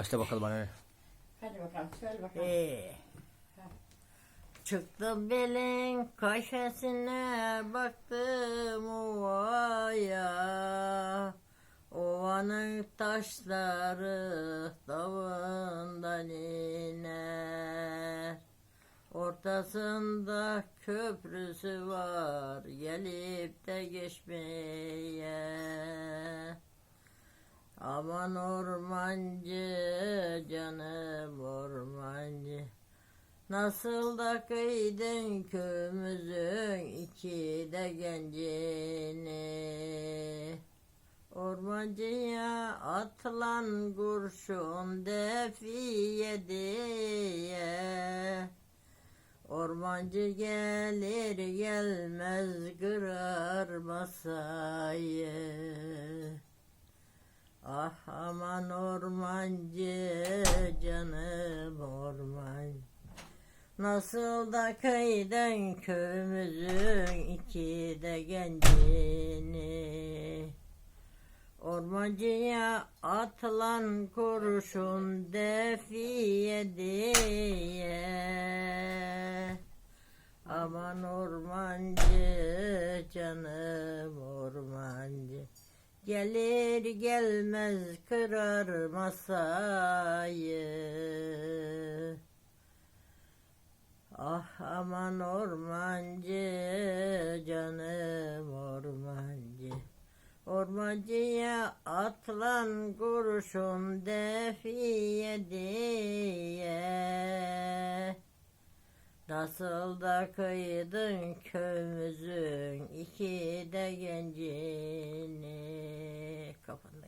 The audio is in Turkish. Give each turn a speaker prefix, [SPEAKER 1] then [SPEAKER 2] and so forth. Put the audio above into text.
[SPEAKER 1] Başla bakalım anne.
[SPEAKER 2] Hadi bakalım söyle bakalım.
[SPEAKER 3] Ee, çıktım belin köşesine baktım ovaya Ovanın taşları davından iner Ortasında köprüsü var gelip de geçmeye Aman ormancı canım ormancı. Nasıl da kıydın köyümüzün iki de gencini. Ormancıya atılan kurşun defiye diye. Ormancı gelir gelmez kırar masayı Ah aman ormancı canım ormancı Nasıl da kıydın köyümüzün iki de gencini. Ormancıya atılan kurşun defiye diye. Aman ormancı canım Gelir gelmez kırar masayı. Ah aman ormancı canım ormancı. Ormancıya atılan kurşun defiye diye. Nasıl da kıydın köyümüzün iki de gencini Openly.